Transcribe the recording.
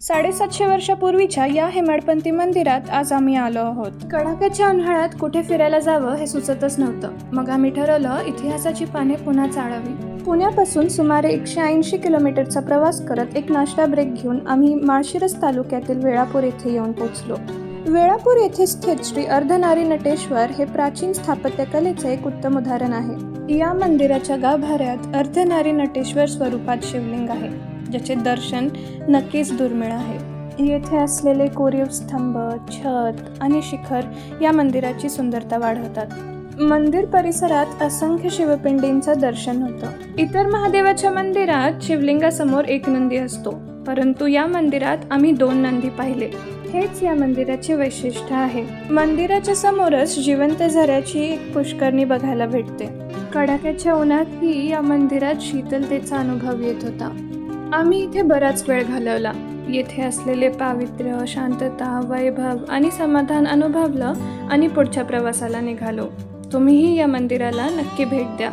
साडेसातशे वर्षापूर्वीच्या या हेमाडपंथी मंदिरात आज आम्ही आलो आहोत. कडाक्याच्या उन्हाळ्यात कुठे फिरायला जावं हे सुचतच नव्हतं. मग आम्ही ठरवलं इतिहासाची पाने पुन्हा चाळावी. पुण्यापासून सुमारे एकशे ऐंशी किलोमीटरचा प्रवास करत एक नाश्ता ब्रेक घेऊन आम्ही माळशिरस तालुक्यातील वेळापूर येथे येऊन पोहोचलो. वेळापूर येथे स्थित श्री अर्धनारी नटेश्वर हे प्राचीन स्थापत्यकलेचे एक उत्तम उदाहरण आहे. या मंदिराच्या गाभाऱ्यात अर्धनारी नटेश्वर स्वरूपात शिवलिंग आहे ज्याचे दर्शन नक्कीच दुर्मिळ आहे. येथे असलेले कोरीव स्तंभ छत आणि शिखर या मंदिराची सुंदरता वाढवतात. मंदिर परिसरात असंख्य शिवपिंडींचं दर्शन होतं. इतर महादेवाच्या मंदिरात शिवलिंगासमोर एक नंदी असतो. परंतु या मंदिरात आम्ही दोन नंदी पाहिले. हेच या मंदिराचे वैशिष्ट्य आहे. मंदिराच्या समोरच जिवंत झऱ्याची एक पुष्करणी बघायला भेटते. कडाक्याच्या उन्हातही या मंदिरात शीतलतेचा अनुभव येत होता. आम्ही इथे बराच वेळ घालवला. येथे असलेले पावित्र्य शांतता वैभव आणि समाधान अनुभवलं आणि पुढच्या प्रवासाला निघालो. तुम्हीही या मंदिराला नक्की भेट द्या.